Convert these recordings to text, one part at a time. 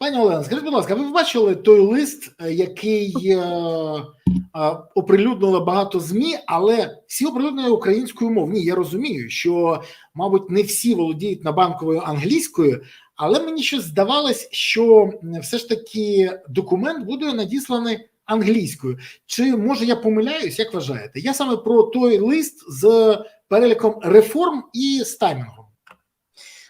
Пані Олена, скажіть, будь ласка, ви бачили той лист, е, який е, е, оприлюднило багато ЗМІ, але всі оприлюднили українською мовою. Ні, я розумію, що, мабуть, не всі володіють на банковою англійською, але мені щось здавалось, що все ж таки документ буде надісланий англійською. Чи може я помиляюсь, як вважаєте? Я саме про той лист з переліком реформ і з таймінгом.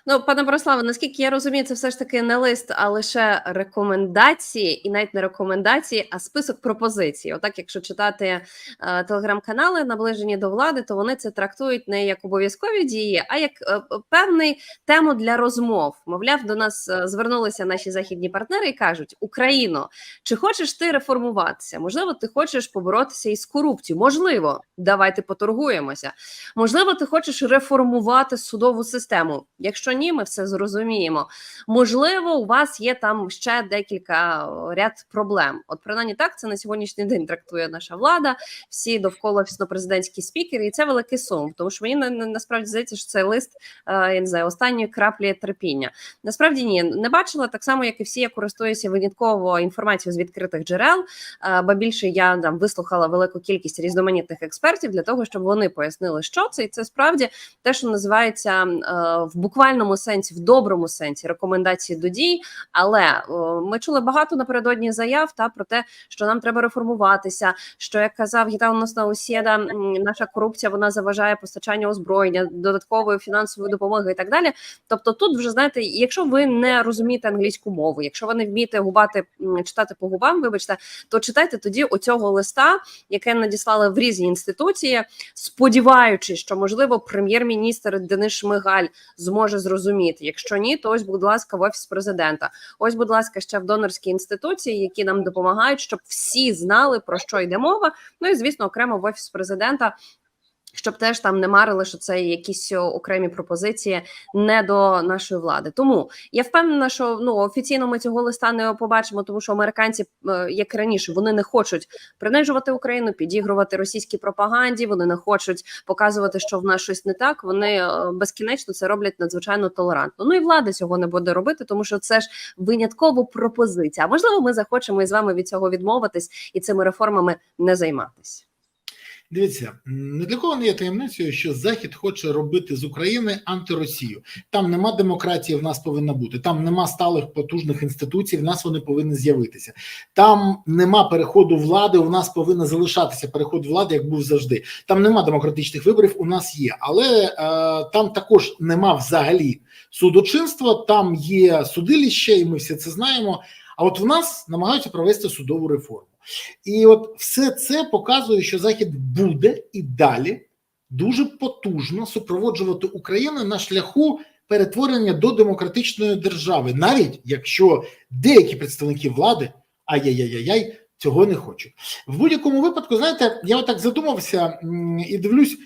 Ну, пане Бориславе, наскільки я розумію, це все ж таки не лист, а лише рекомендації, і навіть не рекомендації, а список пропозицій. Отак, якщо читати е, телеграм-канали, наближені до влади, то вони це трактують не як обов'язкові дії, а як е, певний тему для розмов. Мовляв, до нас е, звернулися наші західні партнери і кажуть: Україно, чи хочеш ти реформуватися? Можливо, ти хочеш поборотися із корупцією? Можливо, давайте поторгуємося. Можливо, ти хочеш реформувати судову систему. Якщо ні, ми все зрозуміємо. Можливо, у вас є там ще декілька ряд проблем. От принаймні так це на сьогоднішній день трактує наша влада, всі довкола президентські спікери, і це великий сум. Тому що мені на, на- насправді здається, що це лист е, я не знаю, останньої краплі терпіння. Насправді ні, не бачила так само, як і всі. Я користуюся винятково інформацією з відкритих джерел. Е, Ба більше я там вислухала велику кількість різноманітних експертів для того, щоб вони пояснили, що це, і це справді те, що називається е, в буквальному сенсі, в доброму сенсі рекомендації до дій. Але е, ми чули багато напередодні заяв та про те, що нам треба реформуватися. Що як казав Гітаунос Наусєда, наша корупція вона заважає постачання озброєння, додаткової фінансової допомоги і так далі. Тобто, тут вже знаєте, якщо ви не розумієте англійську мову, якщо ви не вмієте губати читати по губам, вибачте, то читайте тоді оцього листа, яке надіслали в різні інституції, сподіваючись, що можливо прем'єр-міністр Денис Шмигаль зможе зрозуміти. Якщо ні, то ось, будь ласка, в офіс президента. Ось, будь ласка, ще в донорські інституції, які нам допомагають, щоб всі знали про що йде мова. Ну і звісно, окремо в офіс президента. Щоб теж там не марили, що це якісь окремі пропозиції не до нашої влади. Тому я впевнена, що ну офіційно ми цього листа не побачимо, тому що американці, е, як раніше, вони не хочуть принижувати Україну, підігрувати російській пропаганді. Вони не хочуть показувати, що в нас щось не так. Вони е, безкінечно це роблять надзвичайно толерантно. Ну і влада цього не буде робити, тому що це ж винятково пропозиція. А можливо, ми захочемо із вами від цього відмовитись і цими реформами не займатися. Дивіться, не для кого не є таємницею, що Захід хоче робити з України антиросію. Там нема демократії, в нас повинна бути. Там нема сталих потужних інституцій, в нас вони повинні з'явитися. Там нема переходу влади. У нас повинен залишатися переход влади, як був завжди. Там нема демократичних виборів. У нас є, але е, там також нема взагалі судочинства. Там є судилище, і ми всі це знаємо. А от в нас намагаються провести судову реформу. І от все це показує, що Захід буде і далі дуже потужно супроводжувати Україну на шляху перетворення до демократичної держави, навіть якщо деякі представники влади ай-яй-яй-яй цього не хочуть. В будь-якому випадку, знаєте, я отак задумався і дивлюсь.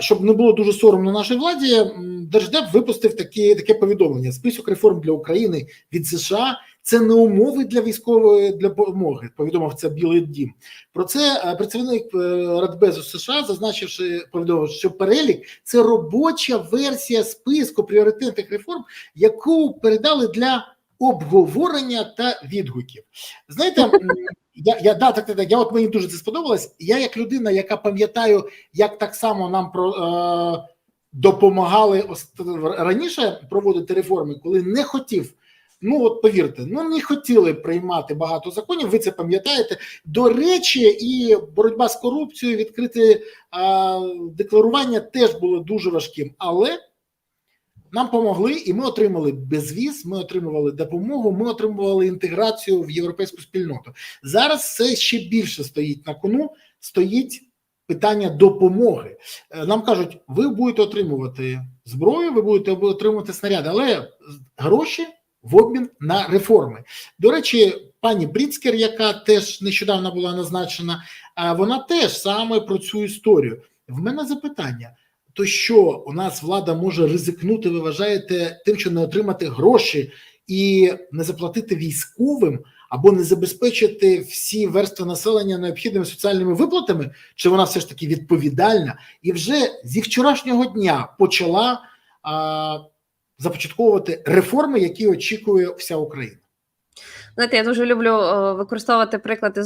Щоб не було дуже соромно нашій владі, Держдеп випустив такі, таке повідомлення: список реформ для України від США це не умови для військової для допомоги. Повідомив це Білий Дім. Про це е, представник е, Радбезу США, зазначивши повідомив, що перелік це робоча версія списку пріоритетних реформ, яку передали для обговорення та відгуків. Знаєте, я, я да, так, так, так, я от мені дуже це сподобалось. Я як людина, яка пам'ятаю, як так само нам про. Е, Допомагали раніше проводити реформи, коли не хотів Ну от повірте, ну не хотіли приймати багато законів. Ви це пам'ятаєте. До речі, і боротьба з корупцією, відкрите а, декларування теж було дуже важким, але нам помогли, і ми отримали безвіз. Ми отримували допомогу. Ми отримували інтеграцію в європейську спільноту. Зараз це ще більше стоїть на кону. Стоїть питання допомоги. Е, Нам кажуть, ви будете отримувати зброю, ви будете отримувати снаряди, але гроші в обмін на реформи. До речі, пані Бріцкер, яка теж нещодавно була назначена, а вона теж саме про цю історію. В мене запитання: то що у нас влада може ризикнути, ви вважаєте, тим, що не отримати гроші і не заплатити військовим? Або не забезпечити всі верстви населення необхідними соціальними виплатами, чи вона все ж таки відповідальна, і вже зі вчорашнього дня почала а, започатковувати реформи, які очікує вся Україна. Знаєте, я дуже люблю е, використовувати приклад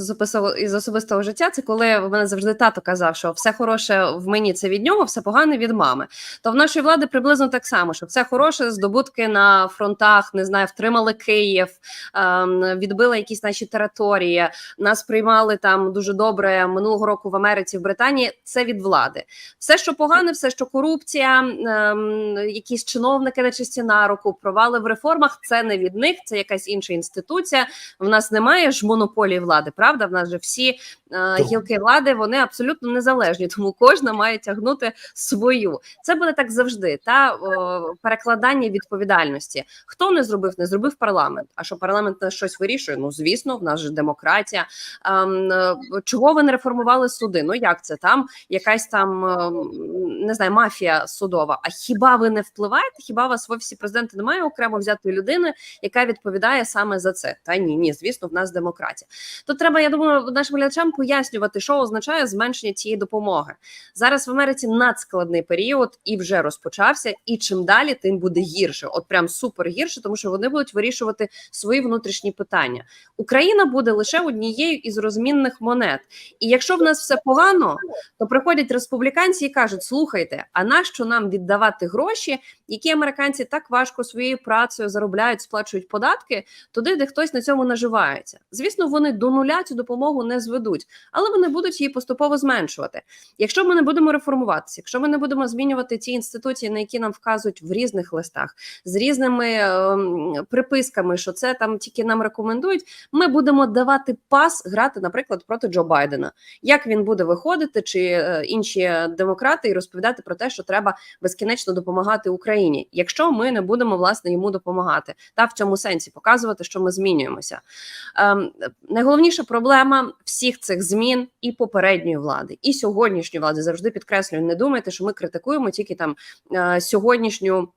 із особистого, життя. Це коли в мене завжди тато казав, що все хороше в мені це від нього, все погане від мами. То в нашої влади приблизно так само, що все хороше, здобутки на фронтах, не знаю, втримали Київ, ем, відбили якісь наші території. Нас приймали там дуже добре минулого року в Америці, в Британії. Це від влади. Все, що погане, все, що корупція, ем, якісь чиновники нечисті на руку, провали в реформах. Це не від них, це якась інша інституція. В нас немає ж монополії влади, правда? В нас же всі гілки влади вони абсолютно незалежні, тому кожна має тягнути свою. Це буде так завжди. Та о, перекладання відповідальності. Хто не зробив, не зробив парламент. А що парламент на щось вирішує? Ну звісно, в нас же демократія. Ем, е, чого ви не реформували суди? Ну як це там? Якась там ем, не знаю, мафія судова. А хіба ви не впливаєте? Хіба вас в офісі президента немає окремо взятої людини, яка відповідає саме за це? Та ні, ні, звісно, в нас демократія. Тут треба, я думаю, нашим глядачам пояснювати, що означає зменшення цієї допомоги. Зараз в Америці надскладний період і вже розпочався. І чим далі, тим буде гірше. От прям супер гірше, тому що вони будуть вирішувати свої внутрішні питання. Україна буде лише однією із розмінних монет. І якщо в нас все погано, то приходять республіканці і кажуть: слухайте, а нащо нам віддавати гроші, які американці так важко своєю працею заробляють, сплачують податки, туди, де хтось на цьому наживається. Звісно, вони до нуля цю допомогу не зведуть, але вони будуть її поступово зменшувати. Якщо ми не будемо реформуватися, якщо ми не будемо змінювати ті інституції, на які нам вказують в різних листах, з різними ем, приписками, що це там тільки нам рекомендують, ми будемо давати пас грати, наприклад, проти Джо Байдена. Як він буде виходити, чи е, інші демократи і розповідати про те, що треба безкінечно допомагати Україні, якщо ми не будемо власне йому допомагати, та в цьому сенсі показувати, що ми змінюємося. Ем, найголовніша проблема всіх цих змін і попередньої влади, і сьогоднішньої влади завжди підкреслюю. Не думайте, що ми критикуємо тільки там е, сьогоднішню.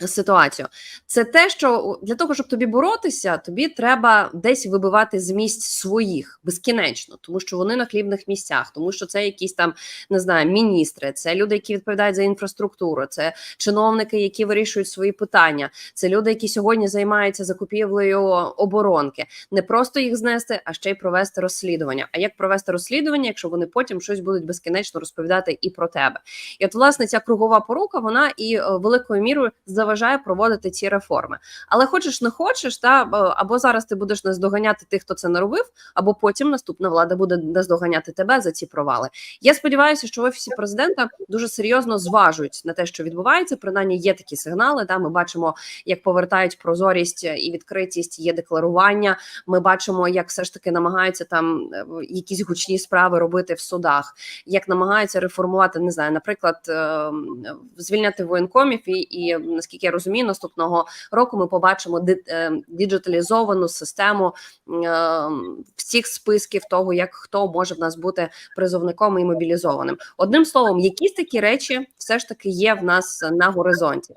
Ситуацію це те, що для того, щоб тобі боротися, тобі треба десь вибивати з місць своїх безкінечно, тому що вони на хлібних місцях, тому що це якісь там не знаю, міністри, це люди, які відповідають за інфраструктуру, це чиновники, які вирішують свої питання. Це люди, які сьогодні займаються закупівлею оборонки. Не просто їх знести, а ще й провести розслідування. А як провести розслідування, якщо вони потім щось будуть безкінечно розповідати і про тебе? І от власне ця кругова порука, вона і е, великою мірою заважає проводити ці реформи. Але хочеш не хочеш, та або зараз ти будеш наздоганяти тих, хто це не робив, або потім наступна влада буде наздоганяти тебе за ці провали. Я сподіваюся, що в офісі президента дуже серйозно зважують на те, що відбувається. Принаймні є такі сигнали. Та ми бачимо, як повертають прозорість і відкритість, є декларування. Ми бачимо, як все ж таки намагаються там е, якісь гучні справи робити в судах, як намагаються реформувати, не знаю, наприклад, е, звільняти воєнкомів і, і наскільки я розумію, наступного року ми побачимо е, діджиталізовану систему е, всіх списків того, як хто може в нас бути призовником і мобілізованим. Одним словом, якісь такі речі все ж таки є в нас на горизонті.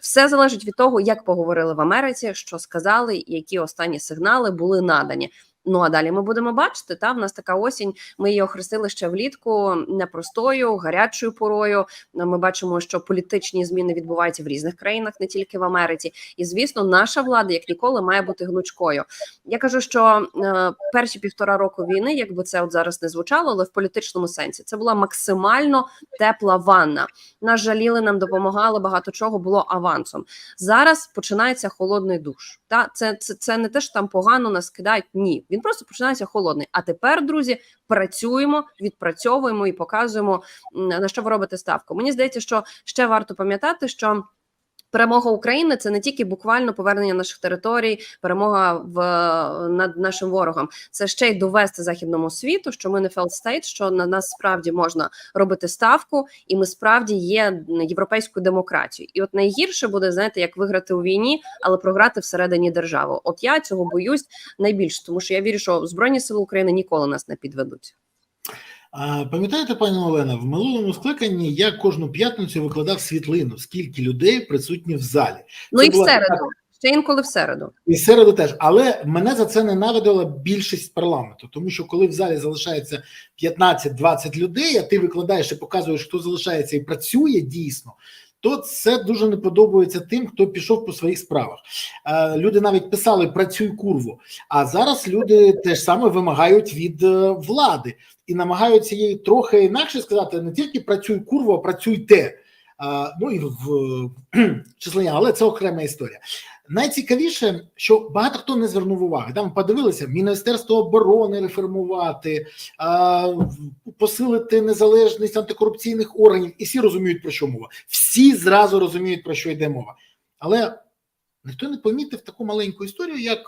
Все залежить від того, як поговорили в Америці, що сказали, які останні сигнали були надані. Ну а далі ми будемо бачити. Та в нас така осінь. Ми її охрестили ще влітку непростою, гарячою порою. Ми бачимо, що політичні зміни відбуваються в різних країнах, не тільки в Америці. І звісно, наша влада, як ніколи, має бути гнучкою. Я кажу, що е, перші півтора року війни, якби це от зараз не звучало, але в політичному сенсі це була максимально тепла ванна. Нас жаліли, нам допомагали багато чого було авансом. Зараз починається холодний душ. Та це, це, це не те, що там погано нас кидають. Ні, він просто починається холодний. А тепер, друзі, працюємо, відпрацьовуємо і показуємо на що ви робите ставку. Мені здається, що ще варто пам'ятати, що. Перемога України це не тільки буквально повернення наших територій, перемога в над нашим ворогом. Це ще й довести західному світу, що ми не state, що на нас справді можна робити ставку, і ми справді є європейською демократією. І от найгірше буде знаєте, як виграти у війні, але програти всередині держави. От я цього боюсь найбільше, тому що я вірю, що збройні сили України ніколи нас не підведуть. А, Пам'ятаєте, пані Олена, в минулому скликанні я кожну п'ятницю викладав світлину, скільки людей присутні в залі. Ну Це і в середу, ще інколи в середу. І в середу теж, але мене за це ненавидила більшість парламенту, тому що коли в залі залишається 15-20 людей, а ти викладаєш і показуєш, хто залишається і працює дійсно. То це дуже не подобається тим, хто пішов по своїх справах. Е, Люди навіть писали працюй курву. А зараз люди теж саме вимагають від е, влади і намагаються їй трохи інакше сказати: не тільки працюй курву, а працюйте. Е, ну і в числення, але це окрема історія. Найцікавіше, що багато хто не звернув уваги. Там подивилися Міністерство оборони реформувати, посилити незалежність антикорупційних органів, і всі розуміють про що мова. Всі зразу розуміють про що йде мова. Але ніхто не помітив таку маленьку історію, як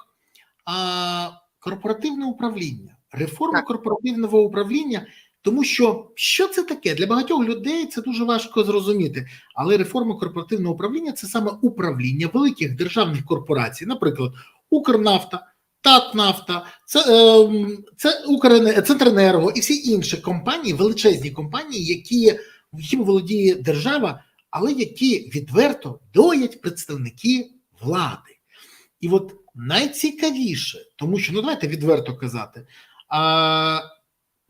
а, корпоративне управління, реформа корпоративного управління. Тому що що це таке для багатьох людей це дуже важко зрозуміти. Але реформа корпоративного управління це саме управління великих державних корпорацій, наприклад, Укрнафта, Татнафта, це, це Укрен... Центренерго і всі інші компанії, величезні компанії, які якими володіє держава, але які відверто доять представники влади. І от найцікавіше, тому що ну давайте відверто казати. А,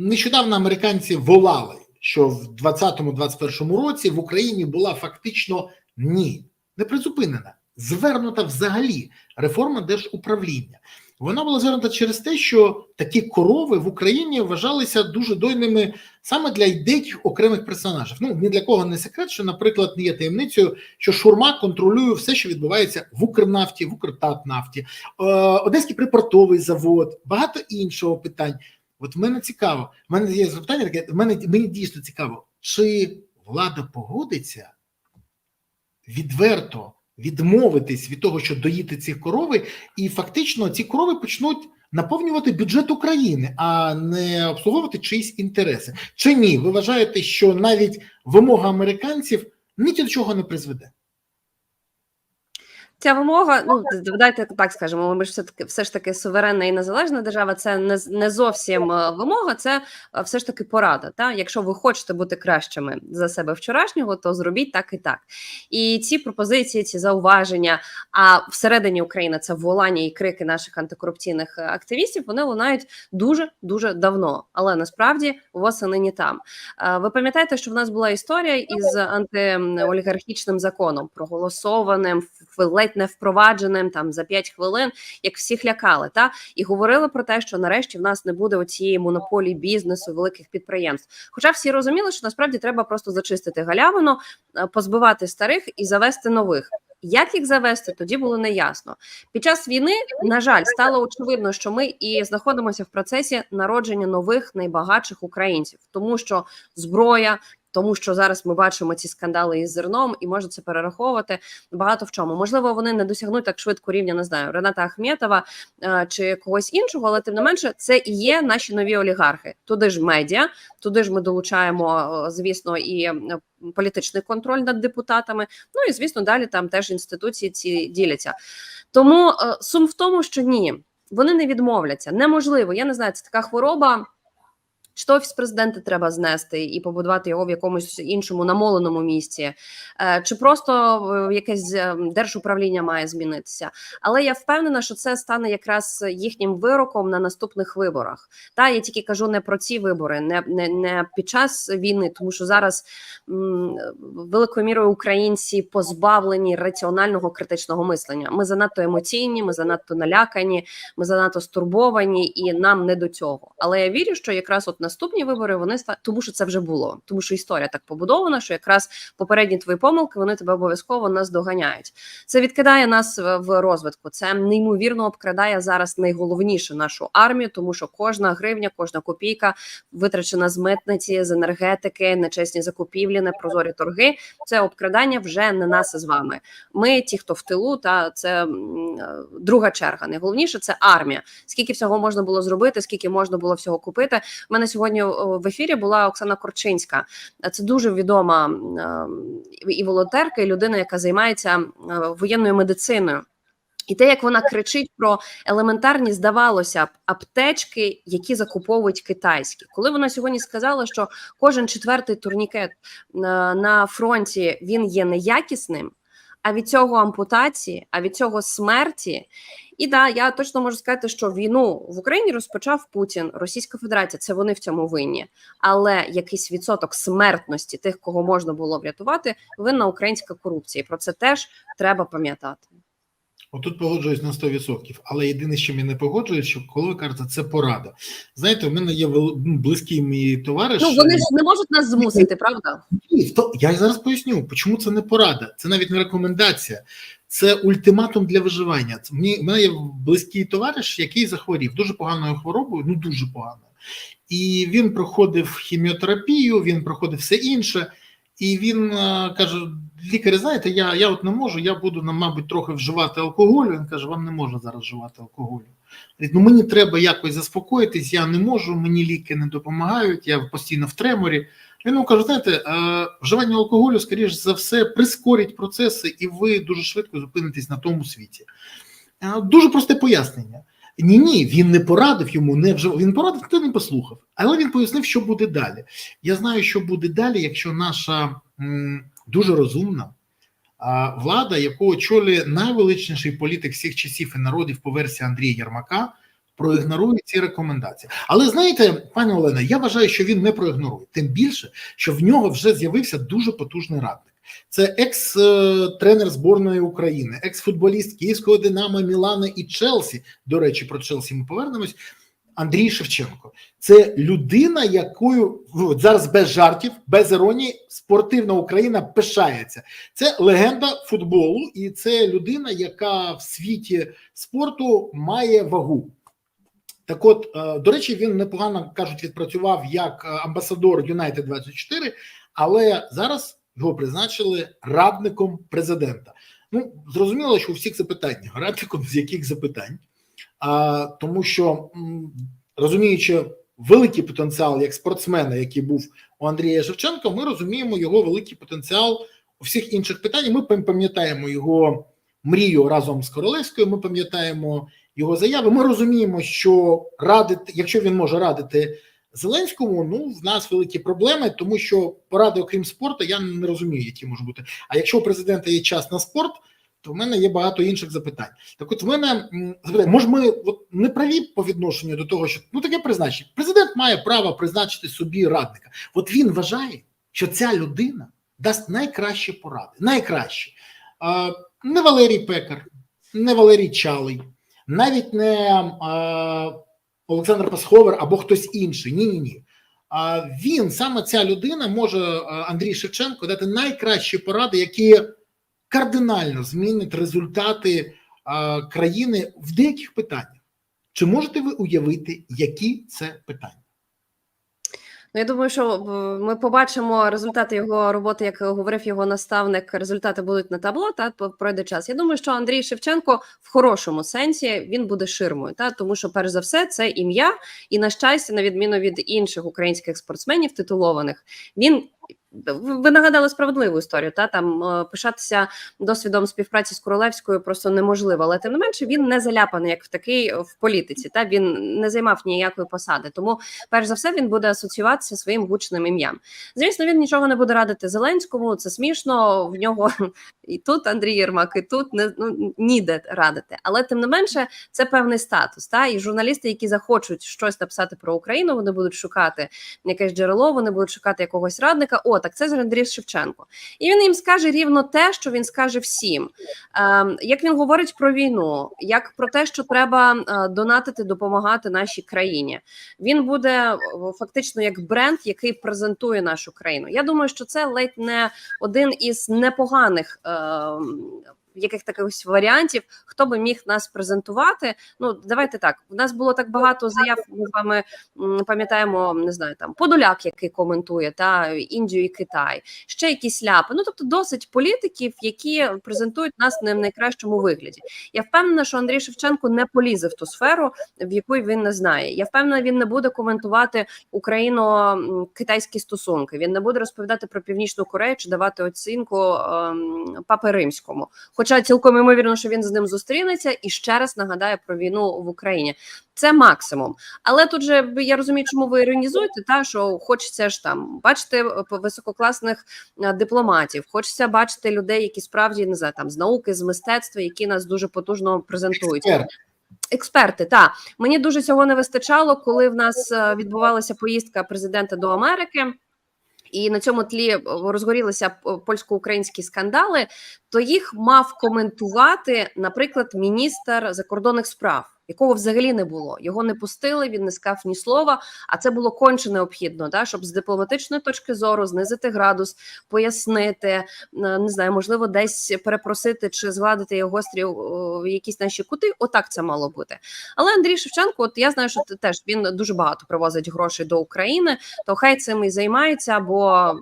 нещодавно американці волали, що в 2020-2021 році в Україні була фактично ні, не призупинена, звернута взагалі реформа держуправління. Вона була звернута через те, що такі корови в Україні вважалися дуже дойними саме для деяких окремих персонажів. Ну ні для кого не секрет, що, наприклад, не є таємницею, що Шурма контролює все, що відбувається в Укрнафті, в Укртатнафті, е, Одеський припортовий завод, багато іншого питань. От мене цікаво. В мене є запитання таке. В мене мені дійсно цікаво, чи влада погодиться відверто відмовитись від того, що доїти ці корови, і фактично ці корови почнуть наповнювати бюджет України, а не обслуговувати чиїсь інтереси. Чи ні? Ви вважаєте, що навіть вимога американців ні до чого не призведе? Ця вимога, ну давайте так скажемо. Ми ж все таки все ж таки суверенна і незалежна держава. Це не не зовсім е, вимога, це е, все ж таки порада. Та якщо ви хочете бути кращими за себе вчорашнього, то зробіть так і так. І ці пропозиції, ці зауваження. А всередині України це волання і крики наших антикорупційних е, активістів. Вони лунають дуже дуже давно. Але насправді восени не там. Ви пам'ятаєте, що в нас була історія із антиолігархічним законом, проголосованим в- ледь не впровадженим там за 5 хвилин, як всіх лякали, та і говорили про те, що нарешті в нас не буде оцієї монополії бізнесу, великих підприємств. Хоча всі розуміли, що насправді треба просто зачистити галявину, е, позбивати старих і завести нових. Як їх завести, тоді було неясно. Під час війни, на жаль, стало очевидно, що ми і знаходимося в процесі народження нових найбагатших українців, тому що зброя. Тому що зараз ми бачимо ці скандали із зерном, і можна це перераховувати багато в чому. Можливо, вони не досягнуть так швидко рівня, не знаю, Рената Ахметова е, чи когось іншого, але тим не менше, це і є наші нові олігархи. Туди ж медіа, туди ж ми долучаємо, е, звісно, і е, політичний контроль над депутатами. Ну і звісно, далі там теж інституції ці діляться. Тому сум в тому, що ні, вони не відмовляться. Неможливо. Я не знаю, це така хвороба. Чи офіс президента треба знести і побудувати його в якомусь іншому намоленому місці, е, чи просто е, якесь е, держуправління має змінитися. Але я впевнена, що це стане якраз їхнім вироком на наступних виборах. Та я тільки кажу не про ці вибори, не, не, не під час війни, тому що зараз м, великою мірою українці позбавлені раціонального критичного мислення. Ми занадто емоційні, ми занадто налякані, ми занадто стурбовані, і нам не до цього. Але я вірю, що якраз от наступні вибори вони тому, що це вже було, тому що історія так побудована, що якраз попередні твої помилки вони тебе обов'язково наздоганяють. Це відкидає нас в- в розвитку. Це неймовірно обкрадає зараз найголовніше нашу армію, тому що кожна гривня, кожна копійка витрачена з митниці, з енергетики, нечесні закупівлі, непрозорі торги. Це обкрадання вже не нас з вами. Ми, ті, хто в тилу, та це е, друга черга. Найголовніше це армія. Скільки всього можна було зробити, скільки можна було всього купити. У мене сьогодні в ефірі була Оксана Корчинська. Це дуже відома е, і волонтерка, і людина, яка займається е, воєнною медициною. І те, як вона кричить про елементарні, здавалося б, аптечки, які закуповують китайські, коли вона сьогодні сказала, що кожен четвертий турнікет на, на фронті він є неякісним. А від цього ампутації, а від цього смерті. І да, я точно можу сказати, що війну в Україні розпочав Путін, Російська Федерація. Це вони в цьому винні. Але якийсь відсоток смертності тих, кого можна було врятувати, винна українська корупція. І Про це теж треба пам'ятати. Отут погоджуюсь на 100%. Але єдине, що я не погоджуюсь, що коли ви кажете, це порада. Знаєте, у мене є ну, близький мій товариш. Ну вони ж не можуть нас змусити, правда? Ні, я зараз поясню, чому це не порада, це навіть не рекомендація, це ультиматум для виживання. Це мені в мене є близький товариш, який захворів дуже поганою хворобою, ну дуже поганою. І він проходив хіміотерапію, він проходив все інше. І він е, каже: лікарі, знаєте, я, я от не можу, я буду, ну, мабуть, трохи вживати алкоголю. Він каже, вам не можна зараз вживати алкоголю. Ну мені треба якось заспокоїтись, я не можу, мені ліки не допомагають, я постійно в треморі. Він йому каже, знаєте, е, вживання алкоголю, скоріш за все, прискорить процеси, і ви дуже швидко зупинитесь на тому світі. Е, Дуже просте пояснення. Ні, ні, він не порадив йому, не вжив. Він порадив, хто не послухав. Але він пояснив, що буде далі. Я знаю, що буде далі, якщо наша дуже розумна влада, яку очолює найвеличніший політик всіх часів і народів по версії Андрія Єрмака, проігнорує ці рекомендації. Але знаєте, пане Олена, я вважаю, що він не проігнорує. Тим більше, що в нього вже з'явився дуже потужний радник. Це екс-тренер зборної України, екс-футболіст Київського Динамо, Мілана і Челсі. До речі, про Челсі ми повернемось. Андрій Шевченко. Це людина, якою зараз без жартів, без іронії, спортивна Україна пишається. Це легенда футболу, і це людина, яка в світі спорту має вагу. Так от, е, до речі, він непогано кажуть, відпрацював як е, амбасадор Юнайтед 24, але зараз його призначили радником президента. Ну, зрозуміло, що у всіх запитання. Радником з яких запитань? А, тому що розуміючи великий потенціал як спортсмена, який був у Андрія Шевченка, ми розуміємо його великий потенціал у всіх інших питань. Ми пам'ятаємо його мрію разом з Королевською. Ми пам'ятаємо його заяви. Ми розуміємо, що радити, якщо він може радити Зеленському, ну в нас великі проблеми, тому що поради, окрім спорту, я не розумію, які можуть бути. А якщо у президента є час на спорт, то в мене є багато інших запитань. Так, от в мене запитання, може, ми от не праві по відношенню до того, що ну таке призначення. Президент має право призначити собі радника. От він вважає, що ця людина дасть найкращі поради. Найкращі. А, не Валерій Пекар, не Валерій Чалий, навіть не а, Олександр Пасховер або хтось інший. Ні, ні, ні. А він саме ця людина може Андрій Шевченко дати найкращі поради, які кардинально змінять результати а, країни в деяких питаннях. Чи можете ви уявити, які це питання? Ну, я думаю, що е, ми побачимо результати його роботи, як говорив його наставник. Результати будуть на табло, та пройде час. Я думаю, що Андрій Шевченко в хорошому сенсі він буде ширмою, та тому що, перш за все, це ім'я, і на щастя, на відміну від інших українських спортсменів титулованих, він. Ви нагадали справедливу історію, та там е, пишатися досвідом співпраці з королевською просто неможливо, але тим не менше він не заляпаний як в такий в політиці. Та він не займав ніякої посади. Тому перш за все він буде асоціюватися своїм гучним ім'ям. Звісно, він нічого не буде радити Зеленському. Це смішно. В нього і тут Андрій Єрмак, і тут не ну, ніде радити. Але тим не менше, це певний статус. Та і журналісти, які захочуть щось написати про Україну, вони будуть шукати якесь джерело, вони будуть шукати якогось радника. О, так це ж Андрій Шевченко. І він їм скаже рівно те, що він скаже всім. Ем, як він говорить про війну, як про те, що треба е, донатити, допомагати нашій країні. Він буде е, фактично як бренд, який презентує нашу країну. Я думаю, що це ледь не один із непоганих. ем, Яких таких варіантів, хто би міг нас презентувати? Ну давайте так. У нас було так багато заяв. Ми з вами пам'ятаємо, не знаю, там Подоляк, який коментує та Індію і Китай, ще якісь ляпи. Ну тобто, досить політиків, які презентують нас не в найкращому вигляді. Я впевнена, що Андрій Шевченко не полізе в ту сферу, в якої він не знає. Я впевнена, він не буде коментувати україно-китайські стосунки. Він не буде розповідати про північну Корею чи давати оцінку ем, папи римському. Хоча Хоча цілком ймовірно, що він з ним зустрінеться і ще раз нагадає про війну в Україні. Це максимум. Але тут же я розумію, чому ви іронізуєте, та що хочеться ж там бачити е, висококласних е, дипломатів, хочеться бачити людей, які справді не знаю, там з науки, з мистецтва, які нас дуже потужно презентують. Експерти, та мені дуже цього не вистачало, коли в нас е, відбувалася поїздка президента до Америки. І на цьому тлі е, розгорілися польсько-українські скандали. То їх мав коментувати, наприклад, міністр закордонних справ, якого взагалі не було. Його не пустили, він не сказав ні слова. А це було конче необхідно, да, щоб з дипломатичної точки зору знизити градус, пояснити, не знаю, можливо, десь перепросити чи згладити його гострі о, якісь наші кути. Отак це мало бути. Але Андрій Шевченко, от я знаю, що ти теж він дуже багато привозить грошей до України, то хай цим і займається, бо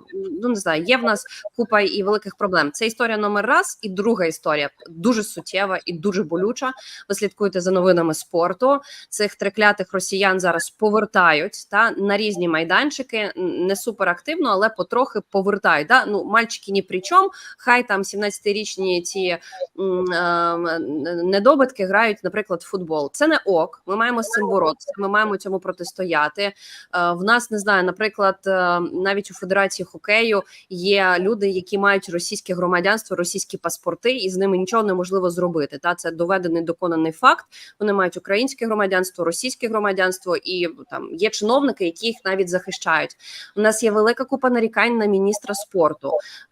ну не знаю, є в нас купа і великих проблем. Це історія номер раз, і друга історія дуже суттєва і дуже болюча. Ви слідкуєте за новинами спорту. Цих триклятих росіян зараз повертають та на різні майданчики, не супер активно, але потрохи повертають. Да? Ну, мальчики ні при чому. Хай там 17-річні ці м, е, недобитки грають, наприклад, в футбол. Це не ок. Ми маємо з цим боротися. Ми маємо цьому протистояти. Е, В нас не знаю, наприклад, е, навіть у Федерації хокею є люди, які мають російське громадянство, російські паспорти, і з ними нічого неможливо зробити. Та це доведений доконаний факт. Вони мають українське громадянство, російське громадянство, і там є чиновники, які їх навіть захищають. У нас є велика купа нарікань на міністра спорту.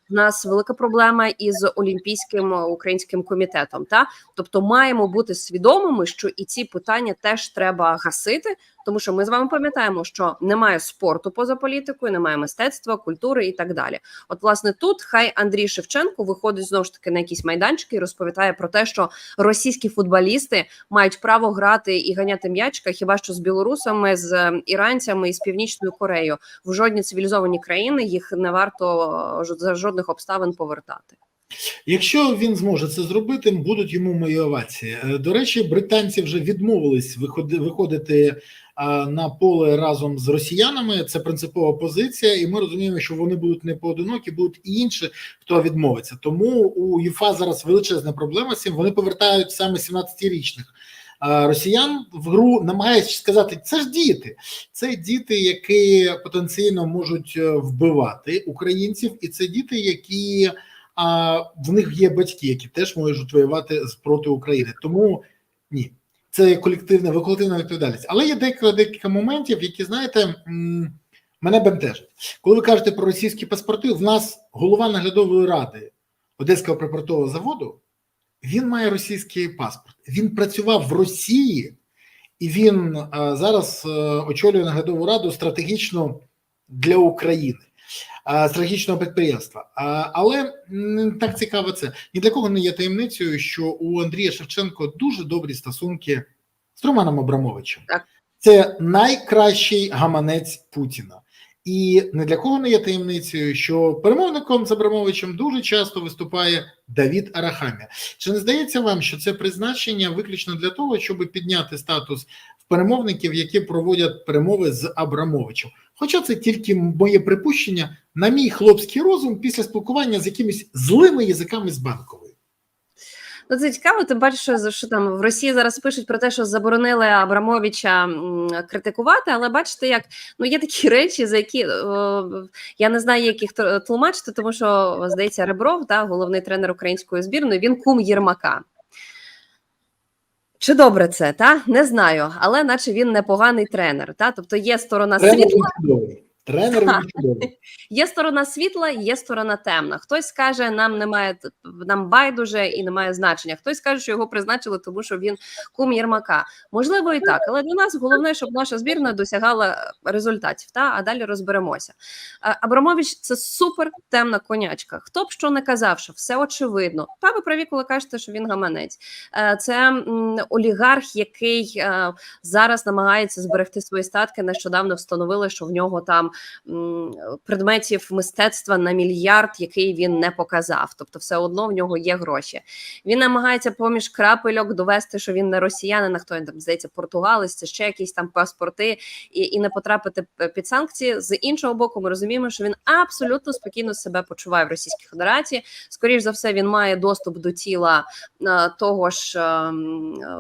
У нас велика проблема із олімпійським е, українським комітетом. Та тобто маємо бути свідомими, що і ці питання теж треба гасити, тому що ми з вами пам'ятаємо, що немає спорту поза політикою, немає мистецтва, культури і так далі. От, власне, тут хай Андрій Шевченко виходить знову ж таки на якісь майданчики і розповідає про те, що російські футболісти мають право грати і ганяти м'ячка, хіба що з білорусами, з е, іранцями і з північною Кореєю в жодні цивілізовані країни їх не варто е, за жодних обставин повертати. Якщо він зможе це зробити, будуть йому мої овації. Е, До речі, британці вже відмовились виходити на поле разом з росіянами. Це принципова позиція, і ми розуміємо, що вони будуть не поодинокі, будуть і інші, хто відмовиться. Тому у ЄФА зараз величезна проблема. Вони повертають саме 17-річних. А, Росіян в гру намагаючись сказати, це ж діти, це діти, які потенційно можуть е, вбивати українців, і це діти, які а в них є батьки, які теж можуть воювати проти України. Тому ні, це колективна колективна відповідальність. Але є декілька декілька моментів, які знаєте. Мене бентежать. Коли ви кажете про російські паспорти, в нас голова наглядової ради Одеського припортового заводу, він має російський паспорт. Він працював в Росії, і він а, зараз е, очолює наглядову раду стратегічно для України а, стратегічного підприємства. Але не так цікаво це. Ні для кого не є таємницею, що у Андрія Шевченко дуже добрі стосунки з Романом Абрамовичем. Це найкращий гаманець Путіна. І не для кого не є таємницею, що перемовником з Абрамовичем дуже часто виступає Давід Арахамія. Чи не здається вам, що це призначення виключно для того, щоб підняти статус перемовників, які проводять перемови з Абрамовичем? Хоча це тільки моє припущення, на мій хлопський розум після спілкування з якимись злими язиками з банкової. Ну, це цікаво. Ти бачиш, що, що там в Росії зараз пишуть про те, що заборонили Абрамовича критикувати, але бачите, як ну є такі речі, за які е, я не знаю, як їх тлумачити, тому що здається, Ребров, та головний тренер української збірної, він кум Єрмака. Чи добре це, та не знаю, але наче він непоганий тренер. Та тобто є сторона світла. Тренер він чудовий. Є сторона світла, є сторона темна. Хтось скаже, нам немає нам байдуже і немає значення. Хтось скаже, що його призначили, тому що він кум Єрмака. Можливо, і так, але для нас головне, щоб наша збірна досягала результатів. Та а далі розберемося. Абрамович це супер темна конячка. Хто б що не казав, що все очевидно. Та ви праві, коли кажете, що він гаманець. Е, Це олігарх, який е, зараз намагається зберегти свої статки. Нещодавно встановили, що в нього там предметів мистецтва на мільярд, який він не показав. Тобто, все одно в нього є гроші. Він намагається поміж крапельок довести, що він не росіянин, а хто він там здається, португалець, це ще якісь там паспорти, і, і не потрапити під санкції. З іншого боку, ми розуміємо, що він абсолютно спокійно себе почуває в Російській Федерації. Скоріш за все, він має доступ до тіла е, того ж е, е,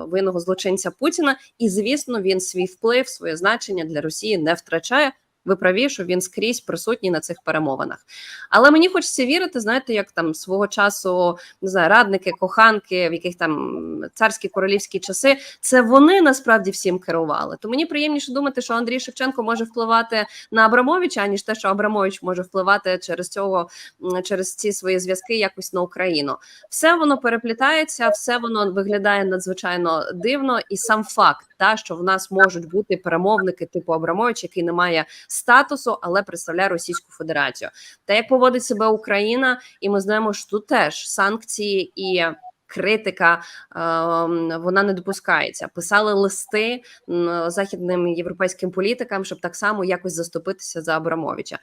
винного злочинця Путіна, і звісно, він свій вплив, своє значення для Росії не втрачає. Ви праві, що він скрізь присутній на цих перемовинах. Але мені хочеться вірити, знаєте, як там свого часу не знаю, радники, коханки, в яких там царські королівські часи, це вони насправді всім керували. То мені приємніше думати, що Андрій Шевченко може впливати на Абрамовича, аніж те, що Абрамович може впливати через цього, через ці свої зв'язки якось на Україну. Все воно переплітається, все воно виглядає надзвичайно дивно, і сам факт, та що в нас можуть бути перемовники типу Абрамович, який не має статусу, але представляє Російську Федерацію. Та як поводить себе Україна, і ми знаємо, що тут теж санкції і. Критика ем, вона не допускається. Писали листи західним європейським політикам, щоб так само якось заступитися за Абрамовича.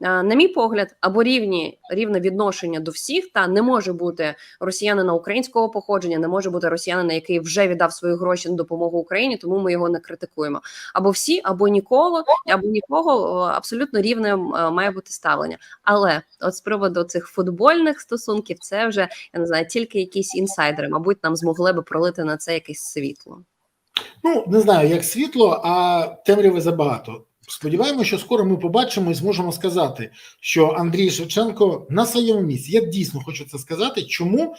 На мій погляд, або рівні рівне відношення до всіх, та не може бути росіянина українського походження, не може бути росіянина, який вже віддав свої гроші на допомогу Україні, тому ми його не критикуємо. Або всі, або ніколи, або нікого абсолютно рівне має бути ставлення. Але от з приводу цих футбольних стосунків, це вже я не знаю, тільки якісь інсайдери, мабуть, нам змогли би пролити на це якесь світло. Ну не знаю, як світло, а темряви забагато. Сподіваємося, що скоро ми побачимо і зможемо сказати, що Андрій Шевченко на своєму місці. Я дійсно хочу це сказати. Чому?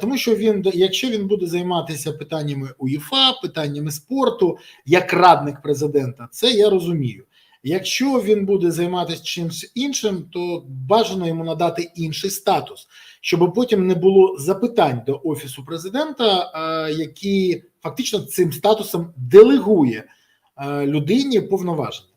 Тому що він, якщо він буде займатися питаннями УЄФА, питаннями спорту, як радник президента, це я розумію. Якщо він буде займатися чимось іншим, то бажано йому надати інший статус, щоб потім не було запитань до офісу президента, які фактично цим статусом делегує е, людині повноваження.